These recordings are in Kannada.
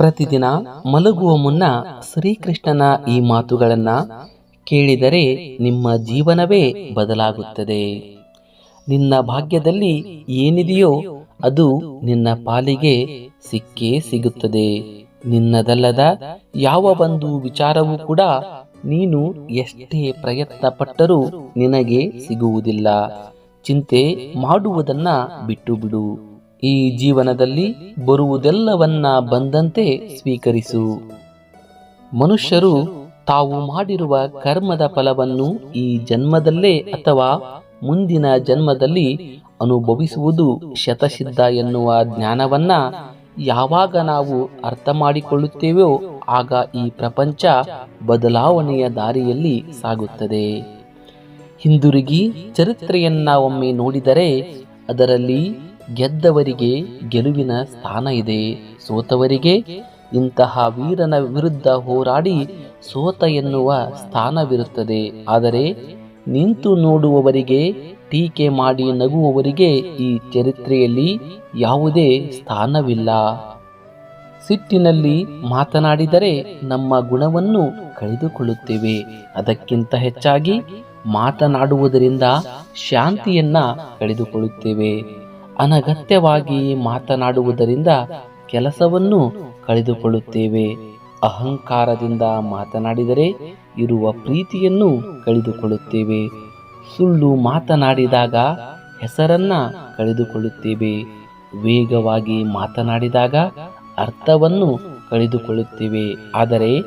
ಪ್ರತಿದಿನ ಮಲಗುವ ಮುನ್ನ ಶ್ರೀಕೃಷ್ಣನ ಈ ಮಾತುಗಳನ್ನ ಕೇಳಿದರೆ ನಿಮ್ಮ ಜೀವನವೇ ಬದಲಾಗುತ್ತದೆ. ನಿನ್ನ ಭಾಗ್ಯದಲ್ಲಿ ಏನಿದೆಯೋ ಅದು ನಿನ್ನ ಪಾಲಿಗೆ ಸಿಕ್ಕೇ ಸಿಗುತ್ತದೆ. ನಿನ್ನದಲ್ಲದ ಯಾವ ಒಂದು ವಿಚಾರವೂ ಕೂಡ ನೀನು ಎಷ್ಟೇ ಪ್ರಯತ್ನ ಪಟ್ಟರೂ ನಿನಗೆ ಸಿಗುವುದಿಲ್ಲ. ಚಿಂತೆ ಮಾಡುವುದನ್ನ ಬಿಟ್ಟು ಬಿಡು. ಈ ಜೀವನದಲ್ಲಿ ಬರುವುದೆಲ್ಲವನ್ನ ಬಂದಂತೆ ಸ್ವೀಕರಿಸು. ಮನುಷ್ಯರು ತಾವು ಮಾಡಿರುವ ಕರ್ಮದ ಫಲವನ್ನು ಈ ಜನ್ಮದಲ್ಲೇ ಅಥವಾ ಮುಂದಿನ ಜನ್ಮದಲ್ಲಿ ಅನುಭವಿಸುವುದು ಶತಸಿದ್ಧ ಎನ್ನುವ ಜ್ಞಾನವನ್ನ ಯಾವಾಗ ನಾವು ಅರ್ಥ ಮಾಡಿಕೊಳ್ಳುತ್ತೇವೋ ಆಗ ಈ ಪ್ರಪಂಚ ಬದಲಾವಣೆಯ ದಾರಿಯಲ್ಲಿ ಸಾಗುತ್ತದೆ. ಹಿಂದಿರುಗಿ ಚರಿತ್ರೆಯನ್ನ ಒಮ್ಮೆ ನೋಡಿದರೆ ಅದರಲ್ಲಿ ಗೆದ್ದವರಿಗೆ ಗೆಲುವಿನ ಸ್ಥಾನ ಇದೆ. ಸೋತವರಿಗೆ ಇಂತಹ ವೀರನ ವಿರುದ್ಧ ಹೋರಾಡಿ ಸೋತ ಎನ್ನುವ ಸ್ಥಾನವಿರುತ್ತದೆ. ಆದರೆ ನಿಂತು ನೋಡುವವರಿಗೆ, ಟೀಕೆ ಮಾಡಿ ನಗುವವರಿಗೆ ಈ ಚರಿತ್ರೆಯಲ್ಲಿ ಯಾವುದೇ ಸ್ಥಾನವಿಲ್ಲ. ಸಿಟ್ಟಿನಲ್ಲಿ ಮಾತನಾಡಿದರೆ ನಮ್ಮ ಗುಣವನ್ನು ಕಳೆದುಕೊಳ್ಳುತ್ತೇವೆ. ಅದಕ್ಕಿಂತ ಹೆಚ್ಚಾಗಿ ಮಾತನಾಡುವುದರಿಂದ ಶಾಂತಿಯನ್ನ ಕಳೆದುಕೊಳ್ಳುತ್ತೇವೆ. ಅನಗತ್ಯವಾಗಿ ಮಾತನಾಡುವುದರಿಂದ ಕೆಲಸವನ್ನು ಕಳೆದುಕೊಳ್ಳುತ್ತೇವೆ. ಅಹಂಕಾರದಿಂದ ಮಾತನಾಡಿದರೆ ಇರುವ ಪ್ರೀತಿಯನ್ನು ಕಳೆದುಕೊಳ್ಳುತ್ತೇವೆ. ಸುಳ್ಳು ಮಾತನಾಡಿದಾಗ ಹೆಸರನ್ನ ಕಳೆದುಕೊಳ್ಳುತ್ತೇವೆ. ವೇಗವಾಗಿ ಮಾತನಾಡಿದಾಗ ಅರ್ಥವನ್ನು ಕಳೆದುಕೊಳ್ಳುತ್ತೇವೆ. ಆದರೆ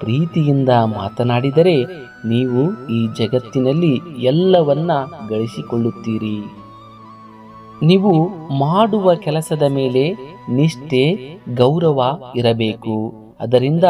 ಪ್ರೀತಿಯಿಂದ ಮಾತನಾಡಿದರೆ ನೀವು ಈ ಜಗತ್ತಿನಲ್ಲಿ ಎಲ್ಲವನ್ನ ಗಳಿಸಿಕೊಳ್ಳುತ್ತೀರಿ. ನೀವು ಮಾಡುವ ಕೆಲಸದ ಮೇಲೆ ನಿಷ್ಠೆ, ಗೌರವ ಇರಬೇಕು. ಅದರಿಂದ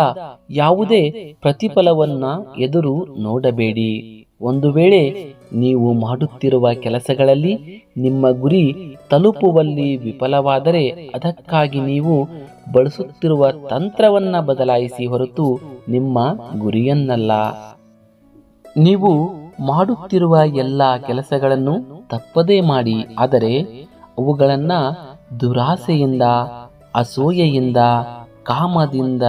ಯಾವುದೇ ಪ್ರತಿಫಲವನ್ನ ಎದುರು ನೋಡಬೇಡಿ. ಒಂದು ವೇಳೆ ನೀವು ಮಾಡುತ್ತಿರುವ ಕೆಲಸಗಳಲ್ಲಿ ನಿಮ್ಮ ಗುರಿ ತಲುಪುವಲ್ಲಿ ವಿಫಲವಾದರೆ ಅದಕ್ಕಾಗಿ ನೀವು ಬಳಸುತ್ತಿರುವ ತಂತ್ರವನ್ನ ಬದಲಾಯಿಸಿ ಹೊರತು ನಿಮ್ಮ ಗುರಿಯನ್ನಲ್ಲ. ನೀವು ಮಾಡುತ್ತಿರುವ ಎಲ್ಲ ಕೆಲಸಗಳನ್ನು ತಪ್ಪದೇ ಮಾಡಿ ಆದರೆ ಅವುಗಳನ್ನ ದುರಾಸೆಯಿಂದ ಅಸೂಯೆಯಿಂದ ಕಾಮದಿಂದ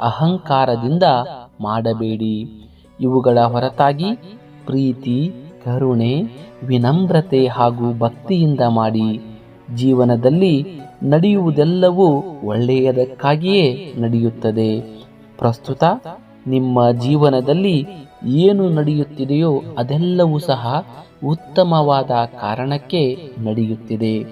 ಅಹಂಕಾರದಿಂದ ಮಾಡಬೇಡಿ. ಇವುಗಳ ಹೊರತಾಗಿ ಪ್ರೀತಿ ಕರುಣೆ ವಿನಮ್ರತೆ ಹಾಗೂ ಭಕ್ತಿಯಿಂದ ಮಾಡಿ. ಜೀವನದಲ್ಲಿ ನಡೆಯುವುದೆಲ್ಲವೂ ಒಳ್ಳೆಯದಕ್ಕಾಗಿಯೇ ನಡೆಯುತ್ತದೆ. ಪ್ರಸ್ತುತ ನಿಮ್ಮ ಜೀವನದಲ್ಲಿ ಏನು ನಡೆಯುತ್ತಿದೆಯೋ ಅದೆಲ್ಲವೂ ಸಹ ಉತ್ತಮವಾದ ಕಾರಣಕ್ಕೆ ನಡೆಯುತ್ತಿದೆ.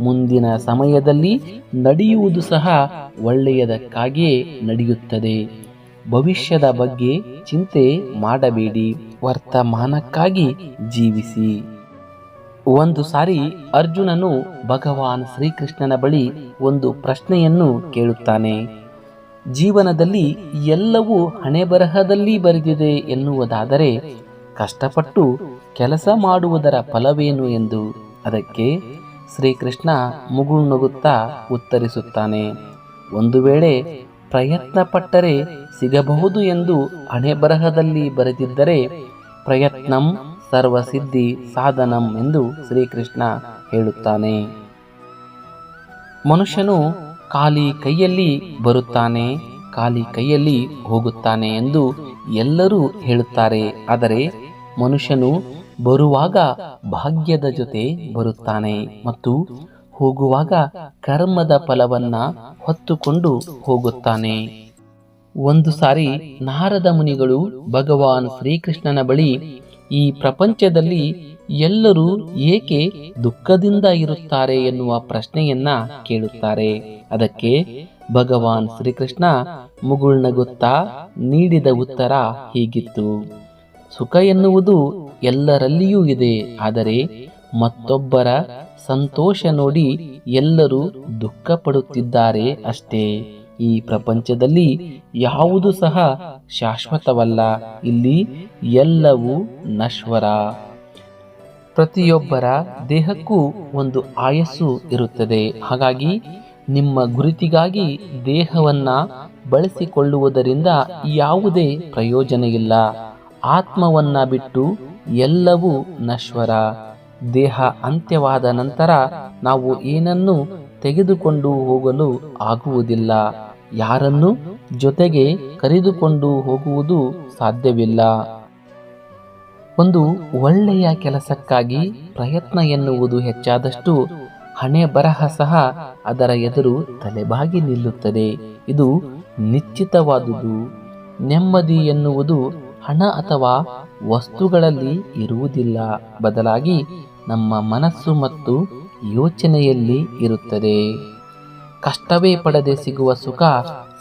ಮುಂದಿನ ಸಮಯದಲ್ಲಿ ನಡೆಯುವುದು ಸಹ ಒಳ್ಳೆಯದಕ್ಕಾಗಿಯೇ ನಡೆಯುತ್ತದೆ. ಭವಿಷ್ಯದ ಬಗ್ಗೆ ಚಿಂತೆ ಮಾಡಬೇಡಿ. ವರ್ತಮಾನಕ್ಕಾಗಿ ಜೀವಿಸಿ. ಒಂದು ಸಾರಿ ಅರ್ಜುನನು ಭಗವಾನ್ ಶ್ರೀಕೃಷ್ಣನ ಬಳಿ ಒಂದು ಪ್ರಶ್ನೆಯನ್ನು ಕೇಳುತ್ತಾನೆ. ಜೀವನದಲ್ಲಿ ಎಲ್ಲವೂ ಹಣೆಬರಹದಲ್ಲಿ ಬರೆದಿದೆ ಎನ್ನುವುದಾದರೆ ಕಷ್ಟಪಟ್ಟು ಕೆಲಸ ಮಾಡುವುದರ ಫಲವೇನು ಎಂದು ಅದಕ್ಕೆ ಶ್ರೀಕೃಷ್ಣ ಮುಗುಳ್ನಗುತ್ತಾ ಉತ್ತರಿಸುತ್ತಾನೆ. ಒಂದು ವೇಳೆ ಪ್ರಯತ್ನ ಪಟ್ಟರೆ ಸಿಗಬಹುದು ಎಂದು ಹಣೆಬರಹದಲ್ಲಿ ಬರೆದಿದ್ದರೆ ಪ್ರಯತ್ನಂ ಸರ್ವಸಿದ್ಧಿ ಸಾಧನಂ ಎಂದು ಶ್ರೀಕೃಷ್ಣ ಹೇಳುತ್ತಾನೆ. ಮನುಷ್ಯನು ಖಾಲಿ ಕೈಯಲ್ಲಿ ಬರುತ್ತಾನೆ, ಖಾಲಿ ಕೈಯಲ್ಲಿ ಹೋಗುತ್ತಾನೆ ಎಂದು ಎಲ್ಲರೂ ಹೇಳುತ್ತಾರೆ. ಆದರೆ ಮನುಷ್ಯನು ಬರುವಾಗ ಭಾಗ್ಯದ ಜೊತೆ ಬರುತ್ತಾನೆ ಮತ್ತು ಹೋಗುವಾಗ ಕರ್ಮದ ಫಲವನ್ನ ಹೊತ್ತುಕೊಂಡು ಹೋಗುತ್ತಾನೆ. ಒಂದು ಸಾರಿ ನಾರದ ಮುನಿಗಳು ಭಗವಾನ್ ಶ್ರೀಕೃಷ್ಣನ ಬಳಿ ಈ ಪ್ರಪಂಚದಲ್ಲಿ ಎಲ್ಲರೂ ಏಕೆ ದುಃಖದಿಂದ ಇರುತ್ತಾರೆ ಎನ್ನುವ ಪ್ರಶ್ನೆಯನ್ನ ಕೇಳುತ್ತಾರೆ. ಅದಕ್ಕೆ ಭಗವಾನ್ ಶ್ರೀಕೃಷ್ಣ ಮುಗುಳ್ನಗುತ್ತಾ ನೀಡಿದ ಉತ್ತರ ಹೀಗಿತ್ತು. ಸುಖ ಎನ್ನುವುದು ಎಲ್ಲರಲ್ಲಿಯೂ ಇದೆ, ಆದರೆ ಮತ್ತೊಬ್ಬರ ಸಂತೋಷ ನೋಡಿ ಎಲ್ಲರೂ ದುಃಖ ಪಡುತ್ತಿದ್ದಾರೆ ಅಷ್ಟೇ. ಈ ಪ್ರಪಂಚದಲ್ಲಿ ಯಾವುದು ಸಹ ಶಾಶ್ವತವಲ್ಲ, ಇಲ್ಲಿ ಎಲ್ಲವೂ ನಶ್ವರ. ಪ್ರತಿಯೊಬ್ಬರ ದೇಹಕ್ಕೂ ಒಂದು ಆಯಸ್ಸು ಇರುತ್ತದೆ. ಹಾಗಾಗಿ ನಿಮ್ಮ ಗುರುತಿಗಾಗಿ ದೇಹವನ್ನ ಬಳಸಿಕೊಳ್ಳುವುದರಿಂದ ಯಾವುದೇ ಪ್ರಯೋಜನ ಇಲ್ಲ ಆತ್ಮವನ್ನ ಬಿಟ್ಟು ಎಲ್ಲವೂ ನಶ್ವರ. ದೇಹ ಅಂತ್ಯವಾದ ನಂತರ ನಾವು ಏನನ್ನು ತೆಗೆದುಕೊಂಡು ಹೋಗಲು ಆಗುವುದಿಲ್ಲ. ಯಾರನ್ನು ಜೊತೆಗೆ ಕರೆದುಕೊಂಡು ಹೋಗುವುದು ಸಾಧ್ಯವಿಲ್ಲ. ಒಂದು ಒಳ್ಳೆಯ ಕೆಲಸಕ್ಕಾಗಿ ಪ್ರಯತ್ನ ಎನ್ನುವುದು ಹೆಚ್ಚಾದಷ್ಟು ಹಣೆ ಬರಹ ಸಹ ಅದರ ಎದುರು ತಲೆಬಾಗಿ ನಿಲ್ಲುತ್ತದೆ. ಇದು ನಿಶ್ಚಿತವಾದುದು. ನೆಮ್ಮದಿ ಎನ್ನುವುದು ಹಣ ಅಥವಾ ವಸ್ತುಗಳಲ್ಲಿ ಇರುವುದಿಲ್ಲ. ಬದಲಾಗಿ ನಮ್ಮ ಮನಸ್ಸು ಮತ್ತು ಯೋಚನೆಯಲ್ಲಿ ಇರುತ್ತದೆ. ಕಷ್ಟವೇ ಪಡದೆ ಸಿಗುವ ಸುಖ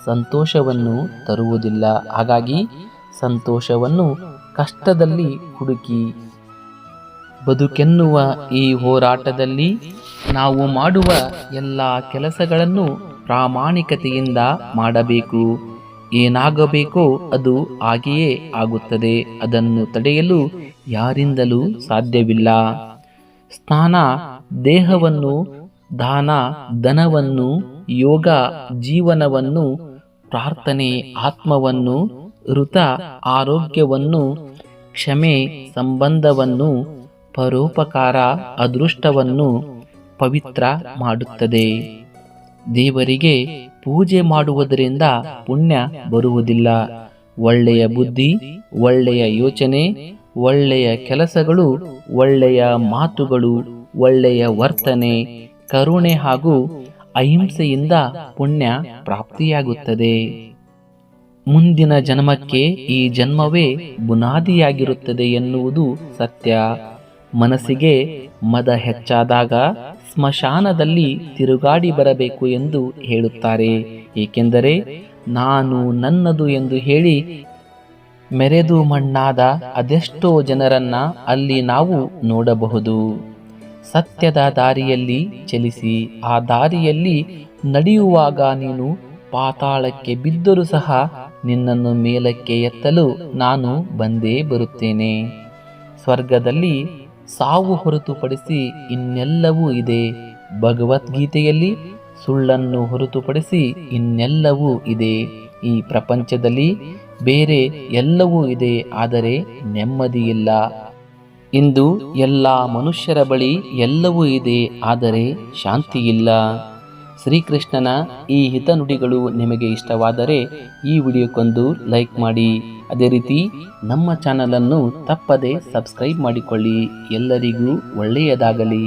ಸಂತೋಷವನ್ನು ತರುವುದಿಲ್ಲ. ಹಾಗಾಗಿ ಸಂತೋಷವನ್ನು ಕಷ್ಟದಲ್ಲಿ ಹುಡುಕಿ ಬದುಕೆನ್ನುವ ಈ ಹೋರಾಟದಲ್ಲಿ ನಾವು ಮಾಡುವ ಎಲ್ಲ ಕೆಲಸಗಳನ್ನು ಪ್ರಾಮಾಣಿಕತೆಯಿಂದ ಮಾಡಬೇಕು. ಏನಾಗಬೇಕೋ ಅದು ಹಾಗೆಯೇ ಆಗುತ್ತದೆ. ಅದನ್ನು ತಡೆಯಲು ಯಾರಿಂದಲೂ ಸಾಧ್ಯವಿಲ್ಲ. ಸ್ನಾನ, ದೇಹವನ್ನು, ದಾನ, ಧನವನ್ನು, ಯೋಗ, ಜೀವನವನ್ನು, ಪ್ರಾರ್ಥನೆ, ಆತ್ಮವನ್ನು ಋತ ಆರೋಗ್ಯವನ್ನು, ಕ್ಷಮೆ ಸಂಬಂಧವನ್ನು, ಪರೋಪಕಾರ ಅದೃಷ್ಟವನ್ನು ಪವಿತ್ರ ಮಾಡುತ್ತದೆ. ದೇವರಿಗೆ ಪೂಜೆ ಮಾಡುವುದರಿಂದ ಪುಣ್ಯ ಬರುವುದಿಲ್ಲ. ಒಳ್ಳೆಯ ಬುದ್ಧಿ, ಒಳ್ಳೆಯ ಯೋಚನೆ, ಒಳ್ಳೆಯ ಕೆಲಸಗಳು, ಒಳ್ಳೆಯ ಮಾತುಗಳು, ಒಳ್ಳೆಯ ವರ್ತನೆ, ಕರುಣೆ ಹಾಗೂ ಅಹಿಂಸೆಯಿಂದ ಪುಣ್ಯ ಪ್ರಾಪ್ತಿಯಾಗುತ್ತದೆ. ಮುಂದಿನ ಜನ್ಮಕ್ಕೆ ಈ ಜನ್ಮವೇ ಬುನಾದಿಯಾಗಿರುತ್ತದೆ ಎನ್ನುವುದು ಸತ್ಯ. ಮನಸ್ಸಿಗೆ ಮದ ಹೆಚ್ಚಾದಾಗ ಸ್ಮಶಾನದಲ್ಲಿ ತಿರುಗಾಡಿ ಬರಬೇಕು ಎಂದು ಹೇಳುತ್ತಾರೆ. ಏಕೆಂದರೆ ನಾನು ನನ್ನದು ಎಂದು ಹೇಳಿ ಮೆರೆದು ಮಣ್ಣಾದ ಅದೆಷ್ಟೋ ಜನರನ್ನ ಅಲ್ಲಿ ನಾವು ನೋಡಬಹುದು. ಸತ್ಯದ ದಾರಿಯಲ್ಲಿ ಚಲಿಸಿ, ಆ ದಾರಿಯಲ್ಲಿ ನಡೆಯುವಾಗ ನೀನು ಪಾತಾಳಕ್ಕೆ ಬಿದ್ದರೂ ಸಹ ನಿನ್ನನ್ನು ಮೇಲಕ್ಕೆ ಎತ್ತಲು ನಾನು ಬಂದೇ ಬರುತ್ತೇನೆ. ಸ್ವರ್ಗದಲ್ಲಿ ಸಾವು ಹೊರತುಪಡಿಸಿ ಇನ್ನೆಲ್ಲವೂ ಇದೆ. ಭಗವದ್ಗೀತೆಯಲ್ಲಿ ಸುಳ್ಳನ್ನು ಹೊರತುಪಡಿಸಿ ಇನ್ನೆಲ್ಲವೂ ಇದೆ. ಈ ಪ್ರಪಂಚದಲ್ಲಿ ಬೇರೆ ಎಲ್ಲವೂ ಇದೆ, ಆದರೆ ನೆಮ್ಮದಿಯಿಲ್ಲ. ಇಂದು ಎಲ್ಲ ಮನುಷ್ಯರ ಬಳಿ ಎಲ್ಲವೂ ಇದೆ, ಆದರೆ ಶಾಂತಿಯಿಲ್ಲ. ಶ್ರೀಕೃಷ್ಣನ ಈ ಹಿತನುಡಿಗಳು ನಿಮಗೆ ಇಷ್ಟವಾದರೆ ಈ ವಿಡಿಯೋಕ್ಕೊಂದು ಲೈಕ್ ಮಾಡಿ. ಅದೇ ರೀತಿ ನಮ್ಮ ಚಾನಲನ್ನು ತಪ್ಪದೆ ಸಬ್ಸ್ಕ್ರೈಬ್ ಮಾಡಿಕೊಳ್ಳಿ. ಎಲ್ಲರಿಗೂ ಒಳ್ಳೆಯದಾಗಲಿ.